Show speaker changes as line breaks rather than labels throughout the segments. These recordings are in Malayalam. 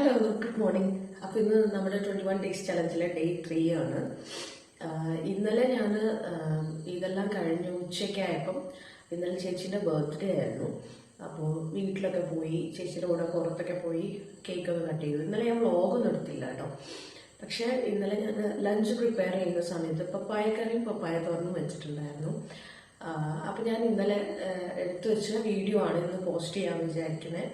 ഹലോ ഗുഡ് മോർണിംഗ് അപ്പോൾ ഇന്ന് നമ്മുടെ ട്വന്റി വൺ ഡേയ്സ് ചലഞ്ചിലെ ഡേ ത്രീ ആണ് ഇന്നലെ ഞാൻ ഇതെല്ലാം കഴിഞ്ഞ് ഉച്ചയ്ക്കായപ്പം ഇന്നലെ ചേച്ചീന്റെ ബർത്ത്ഡേ ആയിരുന്നു. അപ്പോൾ വീട്ടിലൊക്കെ പോയി ചേച്ചിയുടെ കൂടെ പുറത്തൊക്കെ പോയി കേക്കൊക്കെ കട്ട് ചെയ്തു. ഇന്നലെ ഞാൻ വ്ളോഗൊന്നും എടുത്തില്ല കേട്ടോ. പക്ഷേ ഇന്നലെ ഞാൻ ലഞ്ച് പ്രിപ്പയർ ചെയ്യുന്ന സമയത്ത് പപ്പായക്കറിയും പപ്പായ തുറന്നും വെച്ചിട്ടുണ്ടായിരുന്നു അപ്പം ഞാൻ ഇന്നലെ എടുത്തു വെച്ച വീഡിയോ ആണ് ഇന്ന് പോസ്റ്റ് ചെയ്യാൻ വിചാരിക്കുന്നത്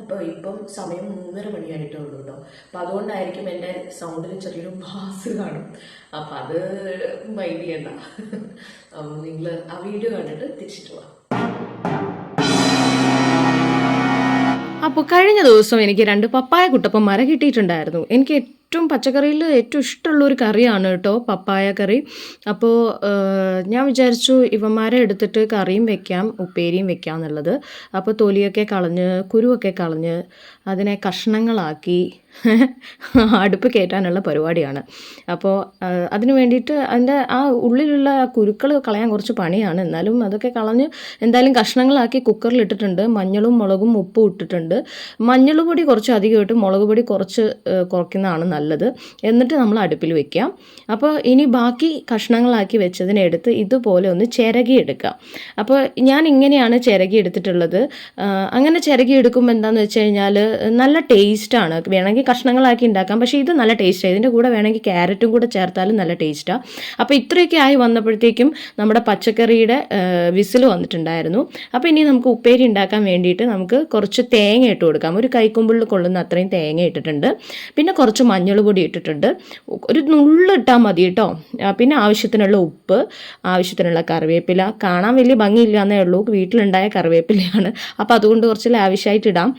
അപ്പോൾ ഇപ്പം സമയം മൂന്നര മണിയായിട്ടേ ഉള്ളൂ കേട്ടോ അപ്പം അതുകൊണ്ടായിരിക്കും എന്റെ സൗണ്ടിൽ ചെറിയൊരു ബാസ് കാണും. അപ്പം അത് മൈൻഡ് ചെയ്യണ്ട. നിങ്ങൾ ആ വീഡിയോ കണ്ടിട്ട് തിരിച്ചിട്ട് പോവാം
അപ്പോൾ കഴിഞ്ഞ ദിവസം എനിക്ക് രണ്ട് പപ്പായ കുട്ടപ്പന്മാരെ കിട്ടിയിട്ടുണ്ടായിരുന്നു. എനിക്ക് ഏറ്റവും പച്ചക്കറിയിൽ ഏറ്റവും ഇഷ്ടമുള്ളൊരു കറിയാണ് കേട്ടോ പപ്പായ കറി. അപ്പോൾ ഞാൻ വിചാരിച്ചു ഇവന്മാരെ എടുത്തിട്ട് കറിയും വെക്കാം ഉപ്പേരിയും വെക്കാം എന്നുള്ളത്. അപ്പോൾ തൊലിയൊക്കെ കളഞ്ഞ് കുരുവൊക്കെ കളഞ്ഞ് അതിനെ കഷ്ണങ്ങളാക്കി അടുപ്പ് കയറ്റാനുള്ള പരിപാടിയാണ്. അപ്പോൾ അതിന് വേണ്ടിയിട്ട് അതിന്റെ ആ ഉള്ളിലുള്ള കുരുക്കൾ കളയാൻ കുറച്ച് പണിയാണ്. എന്നാലും അതൊക്കെ കളഞ്ഞ് എന്തായാലും കഷ്ണങ്ങളാക്കി കുക്കറിൽ ഇട്ടിട്ടുണ്ട്. മഞ്ഞളും മുളകും ഉപ്പും ഇട്ടിട്ടുണ്ട്. മഞ്ഞൾ പൊടി കുറച്ച് അധികമായിട്ട് മുളക് പൊടി കുറച്ച് കുറയ്ക്കുന്നതാണ് നല്ലത്. എന്നിട്ട് നമ്മൾ അടുപ്പിൽ വെക്കാം അപ്പോൾ ഇനി ബാക്കി കഷ്ണങ്ങളാക്കി വെച്ചതിനെ എടുത്ത് ഇതുപോലെ ഒന്ന് ചിരകി അപ്പോൾ ഞാൻ ഇങ്ങനെയാണ് ചിരകി എടുത്തിട്ടുള്ളത്. അങ്ങനെ ചിരകി എടുക്കുമ്പോൾ എന്താണെന്ന് വെച്ച് കഴിഞ്ഞാൽ നല്ല ടേസ്റ്റാണ് വേണമെങ്കിൽ കഷ്ണങ്ങളാക്കി ഉണ്ടാക്കാം. പക്ഷേ ഇത് നല്ല ടേസ്റ്റാണ് ഇതിന്റെ കൂടെ വേണമെങ്കിൽ ക്യാരറ്റും കൂടെ ചേർത്താലും നല്ല ടേസ്റ്റാണ് അപ്പോൾ ഇത്രയൊക്കെ ആയി വന്നപ്പോഴത്തേക്കും നമ്മുടെ പച്ചക്കറിയുടെ വിസിൽ വന്നിട്ടുണ്ടായിരുന്നു. അപ്പോൾ ഇനി നമുക്ക് ഉപ്പേരി ഉണ്ടാക്കാൻ വേണ്ടിയിട്ട് നമുക്ക് കുറച്ച് തേങ്ങ ഇട്ട് കൊടുക്കാം. ഒരു കൈക്കുമ്പിളിൽ കൊള്ളുന്ന അത്രയും തേങ്ങ ഇട്ടിട്ടുണ്ട്. പിന്നെ കുറച്ച് മഞ്ഞൾ പൊടി ഇട്ടിട്ടുണ്ട്. ഒരു നുള്ള് ഇട്ടാൽ മതി കേട്ടോ. പിന്നെ ആവശ്യത്തിനുള്ള ഉപ്പ് ആവശ്യത്തിനുള്ള കറിവേപ്പില. കാണാൻ വലിയ ഭംഗിയില്ല എന്നേ ഉള്ളൂ. വീട്ടിലുണ്ടായ കറിവേപ്പിലയാണ്. അപ്പോൾ അതുകൊണ്ട് കുറച്ച് ലാവിഷായിട്ട് ഇടാം.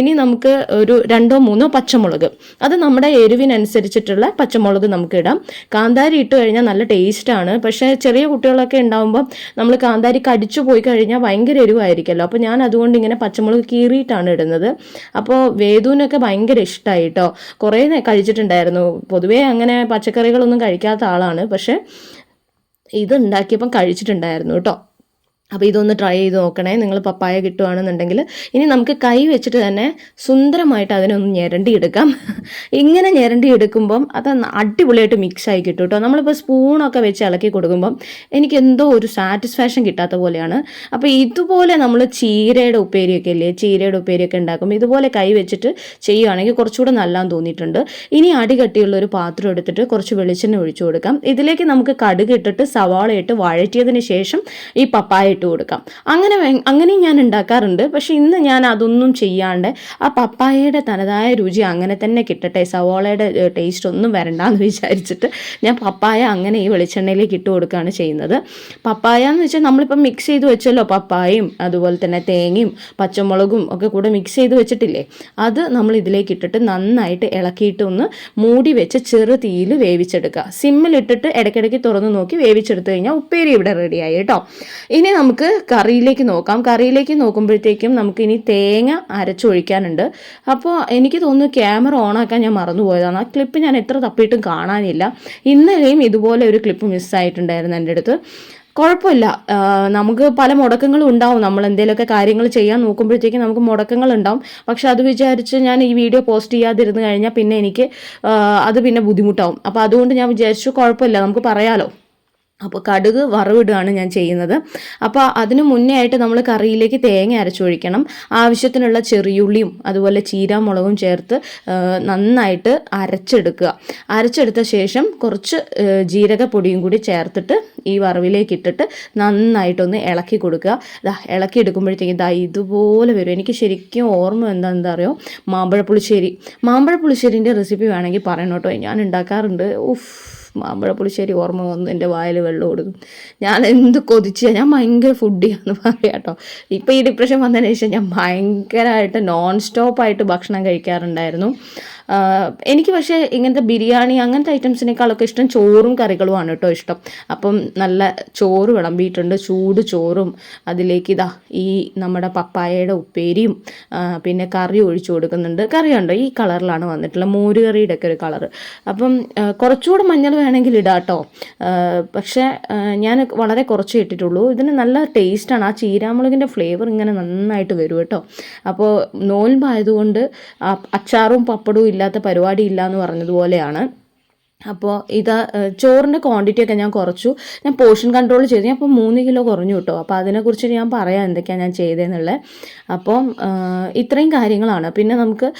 ഇനി നമുക്ക് ഒരു രണ്ടോ മൂന്നോ പച്ചമുളക്. അത് നമ്മുടെ എരിവിനനുസരിച്ചിട്ടുള്ള പച്ചമുളക് നമുക്ക് ഇടാം. കാന്താരി ഇട്ട് കഴിഞ്ഞാൽ നല്ല ടേസ്റ്റാണ്. പക്ഷേ ചെറിയ കുട്ടികളൊക്കെ ഉണ്ടാകുമ്പോൾ നമ്മൾ കാന്താരി കടിച്ചു പോയി കഴിഞ്ഞാൽ ഭയങ്കര എരിവായിരിക്കുമല്ലോ അപ്പോൾ ഞാൻ അതുകൊണ്ട് ഇങ്ങനെ പച്ചമുളക് കീറിയിട്ടാണ് ഇടുന്നത്. അപ്പോൾ വേദുവിനൊക്കെ ഭയങ്കര ഇഷ്ടമായി കേട്ടോ. കുറേ കഴിച്ചിട്ടുണ്ടായിരുന്നു. പൊതുവേ അങ്ങനെ പച്ചക്കറികളൊന്നും കഴിക്കാത്ത ആളാണ്. പക്ഷേ ഇത് ഉണ്ടാക്കിയപ്പം കഴിച്ചിട്ടുണ്ടായിരുന്നു കേട്ടോ. അപ്പോൾ ഇതൊന്ന് ട്രൈ ചെയ്ത് നോക്കണേ. നിങ്ങൾ പപ്പായ കിട്ടുവാണെന്നുണ്ടെങ്കിൽ ഇനി നമുക്ക് കൈ വെച്ചിട്ട് തന്നെ സുന്ദരമായിട്ട് അതിനൊന്ന് ഞരണ്ടി ഞെരണ്ടി എടുക്കാം ഇങ്ങനെ ഞെരണ്ടി എടുക്കുമ്പം അത് അടിപൊളിയായിട്ട് മിക്സ് ആയി കിട്ടും കേട്ടോ. നമ്മളിപ്പോൾ സ്പൂണൊക്കെ വെച്ച് ഇളക്കി കൊടുക്കുമ്പം എനിക്ക് എന്തോ ഒരു സാറ്റിസ്ഫാക്ഷൻ കിട്ടാത്ത പോലെയാണ്. അപ്പോൾ ഇതുപോലെ നമ്മൾ ചീരയുടെ ഉപ്പേരിയൊക്കെ അല്ലേ ചീരയുടെ ഉപ്പേരിയൊക്കെ ഉണ്ടാക്കും. ഇതുപോലെ കൈ വെച്ചിട്ട് ചെയ്യുകയാണെങ്കിൽ കുറച്ചുകൂടെ നല്ലാന്ന് തോന്നിയിട്ടുണ്ട്. ഇനി അടി കട്ടിയുള്ള ഒരു പാത്രം എടുത്തിട്ട് കുറച്ച് വെളിച്ചെണ്ണ ഒഴിച്ചു കൊടുക്കാം. ഇതിലേക്ക് നമുക്ക് കടുക് ഇട്ടിട്ട് സവാള ഇട്ട് വഴറ്റിയതിന് ശേഷം ഈ പപ്പായ ഇട്ട് കൊടുക്കാം. അങ്ങനെ അങ്ങനെ ഞാൻ ഉണ്ടാക്കാറുണ്ട്. പക്ഷെ ഇന്ന് ഞാൻ അതൊന്നും ചെയ്യാണ്ട് ആ പപ്പായയുടെ തനതായ രുചി അങ്ങനെ തന്നെ കിട്ടട്ടെ സവോളയുടെ ടേസ്റ്റ് ഒന്നും വരണ്ടെന്ന് വിചാരിച്ചിട്ട് ഞാൻ പപ്പായ അങ്ങനെ ഈ വെളിച്ചെണ്ണയിലേക്ക് ഇട്ട് കൊടുക്കുകയാണ് ചെയ്യുന്നത്. പപ്പായ എന്ന് വെച്ചാൽ നമ്മളിപ്പം മിക്സ് ചെയ്ത് വെച്ചല്ലോ പപ്പായയും അതുപോലെ തന്നെ തേങ്ങയും പച്ചമുളകും ഒക്കെ കൂടെ മിക്സ് ചെയ്ത് വെച്ചിട്ടില്ലേ അത് നമ്മൾ ഇതിലേക്ക് ഇട്ടിട്ട് നന്നായിട്ട് ഇളക്കിയിട്ട് ഒന്ന് മൂടി വെച്ച് ചെറു തീയിൽ വേവിച്ചെടുക്കുക. സിമ്മിലിട്ടിട്ട് ഇടയ്ക്കിടയ്ക്ക് തുറന്ന് നോക്കി വേവിച്ചെടുത്ത് കഴിഞ്ഞാൽ ഉപ്പേരി ഇവിടെ റെഡിയായി കേട്ടോ. ഇനി നമുക്ക് കറിയിലേക്ക് നോക്കാം. കറിയിലേക്ക് നോക്കുമ്പോഴത്തേക്കും നമുക്ക് ഇനി തേങ്ങ അരച്ചൊഴിക്കാനുണ്ട്. അപ്പോൾ എനിക്ക് തോന്നുന്നു ക്യാമറ ഓണാക്കാൻ ഞാൻ മറന്നുപോയതാണ്. ആ ക്ലിപ്പ് ഞാൻ എത്ര തപ്പിയിട്ടും കാണാനില്ല. ഇന്നലെയും ഇതുപോലെ ഒരു ക്ലിപ്പ് മിസ്സായിട്ടുണ്ടായിരുന്നു എന്റെ അടുത്ത്. കുഴപ്പമില്ല. നമുക്ക് പല മുടക്കങ്ങളും ഉണ്ടാവും. നമ്മൾ എന്തെങ്കിലുമൊക്കെ കാര്യങ്ങൾ ചെയ്യാൻ നോക്കുമ്പോഴത്തേക്കും നമുക്ക് മുടക്കങ്ങൾ ഉണ്ടാവും. പക്ഷെ അത് വിചാരിച്ച് ഞാൻ ഈ വീഡിയോ പോസ്റ്റ് ചെയ്യാതിരുന്ന് കഴിഞ്ഞാൽ പിന്നെ എനിക്ക് അത് പിന്നെ ബുദ്ധിമുട്ടാവും. അപ്പോൾ അതുകൊണ്ട് ഞാൻ വിചാരിച്ചു കുഴപ്പമില്ല. നമുക്ക് പറയാലോ. അപ്പോൾ കടുക് വറവിടുകയാണ് ഞാൻ ചെയ്യുന്നത്. അപ്പോൾ അതിന് മുന്നേ ആയിട്ട് നമ്മൾ കറിയിലേക്ക് തേങ്ങ അരച്ചൊഴിക്കണം. ആവശ്യത്തിനുള്ള ചെറിയുള്ളിയും അതുപോലെ ചീരാമുളകും ചേർത്ത് നന്നായിട്ട് അരച്ചെടുക്കുക. അരച്ചെടുത്ത ശേഷം കുറച്ച് ജീരകപ്പൊടിയും കൂടി ചേർത്തിട്ട് ഈ വറവിലേക്ക് ഇട്ടിട്ട് നന്നായിട്ടൊന്ന് ഇളക്കി കൊടുക്കുക. ഇതാ ഇളക്കി എടുക്കുമ്പോഴത്തേക്കും ഇതാ ഇതുപോലെ വരും. എനിക്ക് ശരിക്കും ഓർമ്മ എന്താണെന്ന് അറിയോ? മാമ്പഴ പുളിശ്ശേരി മാമ്പഴ പുളിശ്ശേരിന്റെ റെസിപ്പി വേണമെങ്കിൽ പറയണം കേട്ടോ. ഞാൻ ഉണ്ടാക്കാറുണ്ട്. ഉഫ്. മാമ്പഴ പുളിശ്ശേരി ഓർമ്മ വന്നു എന്റെ വായിൽ വെള്ളം ഓടുന്നു ഞാൻ എന്ത് കൊതിച്ച ഞാൻ ഭയങ്കര ഫുഡിയാന്ന് പറയാം കേട്ടോ. ഇപ്പോൾ ഈ ഡിപ്രഷൻ വന്നതിന് ശേഷം ഞാൻ ഭയങ്കരമായിട്ട് നോൺ സ്റ്റോപ്പായിട്ട് ഭക്ഷണം കഴിക്കാറുണ്ടായിരുന്നു. എനിക്ക് പക്ഷേ ഇങ്ങനത്തെ ബിരിയാണി അങ്ങനത്തെ ഐറ്റംസിനേക്കാളൊക്കെ ഇഷ്ടം ചോറും കറികളുമാണ് കേട്ടോ ഇഷ്ടം. അപ്പം നല്ല ചോറ് വിളമ്പിയിട്ടുണ്ട് ചൂട് ചോറും. അതിലേക്ക് ഇതാ ഈ നമ്മുടെ പപ്പായയുടെ ഉപ്പേരിയും പിന്നെ കറി ഒഴിച്ചു കൊടുക്കുന്നുണ്ട്. കറി ഉണ്ടോ ഈ കളറിലാണ് വന്നിട്ടുള്ളത്. മോര് കറിയുടെ ഒക്കെ ഒരു കളറ്. അപ്പം കുറച്ചുകൂടെ മഞ്ഞൾ വേണമെങ്കിൽ ഇടാം കേട്ടോ പക്ഷേ ഞാൻ വളരെ കുറച്ച് ഇട്ടിട്ടുള്ളൂ. ഇതിന് നല്ല ടേസ്റ്റാണ്. ആ ചീരാമുളകിന്റെ ഫ്ലേവർ ഇങ്ങനെ നന്നായിട്ട് വരും കേട്ടോ. അപ്പോൾ നോൻപായതുകൊണ്ട് അച്ചാറും പപ്പടവും ഇല്ലാത്ത പരിപാടി ഇല്ല എന്ന് പറഞ്ഞതുപോലെയാണ്. അപ്പോൾ ഇത് ചോറിന്റെ ക്വാണ്ടിറ്റി ഒക്കെ ഞാൻ കുറച്ചു. ഞാൻ പോർഷൻ കൺട്രോൾ ചെയ്തു. ഞാൻ അപ്പോൾ മൂന്ന് കിലോ കുറഞ്ഞു കേട്ടോ. അപ്പോൾ അതിനെക്കുറിച്ച് ഞാൻ പറയാം എന്തൊക്കെയാണ് ഞാൻ ചെയ്തതെന്നുള്ളത് അപ്പം ഇത്രയും കാര്യങ്ങളാണ്. പിന്നെ നമുക്ക്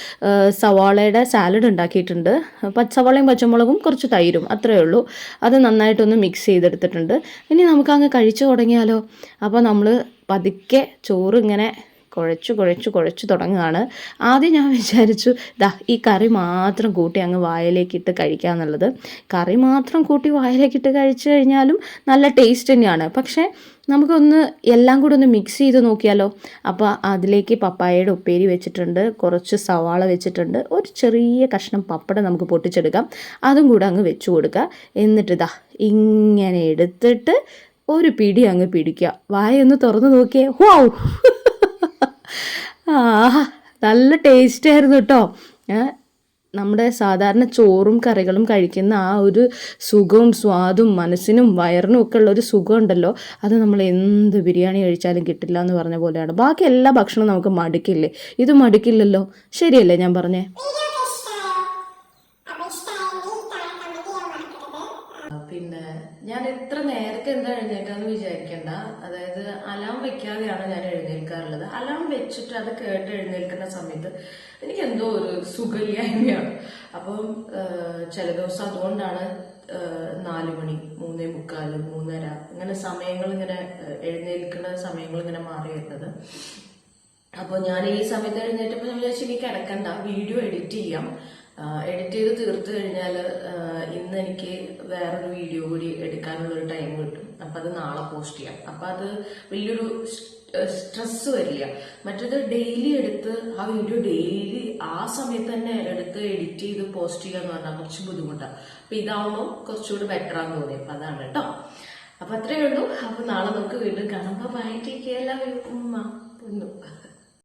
സവാളയുടെ സാലഡ് ഉണ്ടാക്കിയിട്ടുണ്ട്. പച്ചസവാളയും പച്ചമുളകും കുറച്ച് തൈരും അത്രയേ ഉള്ളൂ. അത് നന്നായിട്ടൊന്ന് മിക്സ് ചെയ്തെടുത്തിട്ടുണ്ട്. ഇനി നമുക്ക് അങ്ങ് കഴിച്ചു തുടങ്ങിയാലോ? അപ്പോൾ നമ്മൾ പതുക്കെ ചോറ് ഇങ്ങനെ കുഴച്ചു കുഴച്ചു കുഴച്ചു തുടങ്ങുകയാണ്. ആദ്യം ഞാൻ വിചാരിച്ചു ദാ ഈ കറി മാത്രം കൂട്ടി അങ്ങ് വായിലേക്കിട്ട് കഴിക്കാന്നുള്ളത് കറി മാത്രം കൂട്ടി വായിലേക്കിട്ട് കഴിച്ചു കഴിഞ്ഞാലും നല്ല ടേസ്റ്റ് തന്നെയാണ്. പക്ഷേ നമുക്കൊന്ന് എല്ലാം കൂടെ ഒന്ന് മിക്സ് ചെയ്ത് നോക്കിയാലോ? അപ്പോൾ അതിലേക്ക് പപ്പായയുടെ ഉപ്പേരി വെച്ചിട്ടുണ്ട് കുറച്ച് സവാള വെച്ചിട്ടുണ്ട് ഒരു ചെറിയ കഷ്ണം പപ്പടം നമുക്ക് പൊട്ടിച്ചെടുക്കാം. അതും കൂടെ അങ്ങ് വെച്ചു കൊടുക്കുക. എന്നിട്ട് ഇതാ ഇങ്ങനെ എടുത്തിട്ട് ഒരു പിടി അങ്ങ് പിടിക്കുക. വായ ഒന്ന് തുറന്ന് നോക്കിയേ. ഹോ ആ നല്ല ടേസ്റ്റ് ആയിരുന്നു കേട്ടോ നമ്മുടെ സാധാരണ ചോറും കറികളും കഴിക്കുന്ന ആ ഒരു സുഖവും സ്വാദും മനസ്സിനും വയറിനും ഒക്കെ ഉള്ള ഒരു സുഖം ഉണ്ടല്ലോ അത് നമ്മൾ എന്ത് ബിരിയാണി കഴിച്ചാലും കിട്ടില്ല എന്ന് പറഞ്ഞ പോലെയാണ്. ബാക്കി എല്ലാ ഭക്ഷണവും നമുക്ക് മടുക്കില്ലേ? ഇത് മടുക്കില്ലല്ലോ. ശരിയല്ലേ ഞാൻ പറഞ്ഞേ?
പിന്നെ ഞാൻ എത്ര നേരത്തെ എന്താ എഴുന്നേറ്റാന്ന് വിചാരിക്കണ്ട. അതായത് അലാം വെക്കാതെയാണ് ഞാൻ എഴുന്നേൽക്കാറുള്ളത്. അലാം വെച്ചിട്ട് അത് കേട്ട് എഴുന്നേൽക്കുന്ന സമയത്ത് എനിക്ക് എന്തോ ഒരു സുഖമില്ലായ്മയാണ്. അപ്പം ചില ദിവസം അതുകൊണ്ടാണ് നാല് മണി മൂന്നേ മുക്കാൽ മൂന്നര ഇങ്ങനെ സമയങ്ങൾ ഇങ്ങനെ എഴുന്നേൽക്കുന്ന സമയങ്ങൾ ഇങ്ങനെ മാറി വരുന്നത്. അപ്പോൾ ഞാൻ ഈ സമയത്ത് എഴുന്നേറ്റപ്പോൾ ഞാൻ വിചാരിച്ചു ഇനി കിടക്കണ്ട വീഡിയോ എഡിറ്റ് ചെയ്യാം. എഡിറ്റ് ചെയ്ത് തീർത്തു കഴിഞ്ഞാൽ ഇന്ന് എനിക്ക് വേറൊരു വീഡിയോ കൂടി എടുക്കാനുള്ള ഒരു ടൈം കിട്ടും. അപ്പം അത് നാളെ പോസ്റ്റ് ചെയ്യാം. അപ്പം അത് വലിയൊരു സ്ട്രെസ് വരില്ല. മറ്റേത് ഡെയിലി എടുത്ത് ആ വീഡിയോ ഡെയിലി ആ സമയത്ത് തന്നെ എടുത്ത് എഡിറ്റ് ചെയ്ത് പോസ്റ്റ് ചെയ്യാന്ന് പറഞ്ഞാൽ കുറച്ച് ബുദ്ധിമുട്ടാണ് അപ്പം ഇതാവുമ്പോൾ കുറച്ചുകൂടി ബെറ്റർ ആണെന്ന് തോന്നി. അപ്പം അതാണ് കേട്ടോ. അപ്പം അത്രയേ ഉള്ളൂ. അപ്പം നാളെ നമുക്ക് വീണ്ടും കാണാം. ബൈ ടേക്ക് എല്ലാവരും ഉമ്മ. പൊന്നു.